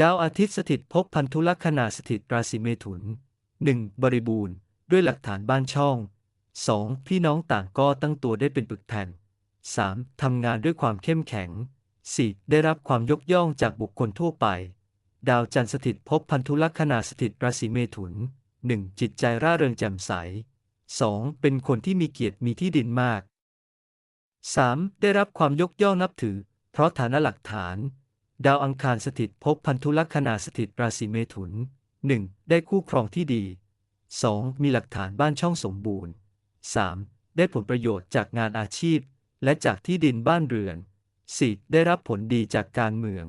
ดาวอาทิตย์สถิตภพพันธุลัคนาสถิตราศีเมถุน 1. บริบูรณ์ ด้วยหลักฐานบ้านช่อง 2. พี่น้องต่างก็ตั้งตัวได้เป็นปึกแผ่น 3. ทำงานด้วยความเข้มแข็ง 4. ได้รับความยกย่องจากบุคคลทั่วไป ดาวจันทร์สถิตภพพันธุลัคนาสถิตราศีเมถุน 1. จิตใจร่าเริงแจ่มใส 2. เป็นคนที่มีเกียรติมีที่ดินมาก 3. ได้รับความยกย่องนับถือ เพราะฐานะหลักฐาน ดาวอังคารสถิตภพพันธุลัคนาสถิตราศีเมถุน 1. ได้คู่ครองที่ดี 2. มีหลักฐานบ้านช่องสมบูรณ์ 3. ได้ผลประโยชน์จากงานอาชีพ และจากที่ดินบ้านเรือน 4. ได้รับผลดีจากการเมือง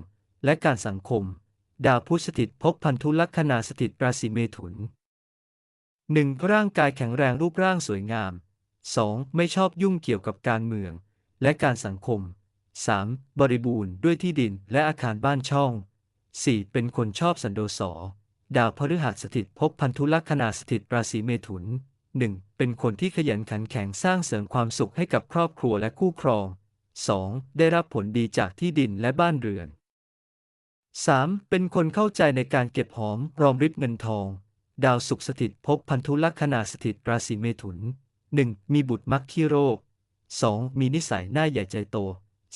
และการสังคม ดาวพุธสถิตภพพันธุลัคนาสถิตราศีเมถุน 1. ร่างกายแข็งแรงรูปร่างสวยงาม 2. ไม่ชอบยุ่งเกี่ยวกับการเมือง และการสังคม 3. บริบูรณ์ด้วยที่ดินและอาคารบ้านช่อง 4. เป็นคนชอบสันโดษดาวพฤหัสสถิตภพพันธุลัคนาสถิตราศีเมถุน 1. เป็นคนที่ขยันขันแข็งสร้างเสริมความสุขให้กับครอบครัวและคู่ครอง 2. ได้รับผลดีจากที่ดินและบ้านเรือน 3. เป็นคนเข้าใจในการเก็บหอมรอมริบเงินทอง ดาวศุกร์สถิตภพพันธุลัคนาสถิตราศีเมถุน 1. มีบุตรมักขี้โรค 2. มีนิสัยหน้าใหญ่ใจโต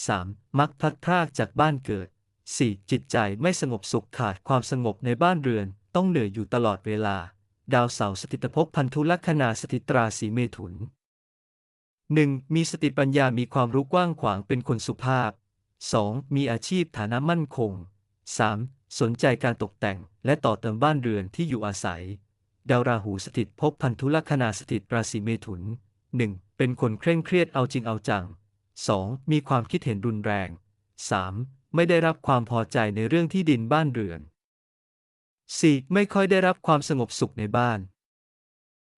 3. มักพลัดพรากจากบ้านเกิด 4. จิตใจไม่สงบสุขขาดความสงบในบ้านเรือน ต้องเหนื่อยอยู่ตลอดเวลา ดาวเสาร์สถิตภพพันธุลัคนาสถิตราศีเมถุน 1. มีสติปัญญามีความรู้กว้างขวางเป็นคนสุภาพ 2. มีอาชีพฐานะมั่นคง 3. สนใจการตกแต่งและต่อเติมบ้านเรือนที่อยู่อาศัย ดาวราหูสถิตภพพันธุลัคนาสถิตราศีเมถุน 1. เป็นคนเคร่งเครียดเอาจริงเอาจัง 2. มีความคิดเห็นรุนแรง 3. ไม่ได้รับความพอใจในเรื่องที่ดินบ้านเรือน 4. ไม่ค่อยได้รับความสงบสุขในบ้าน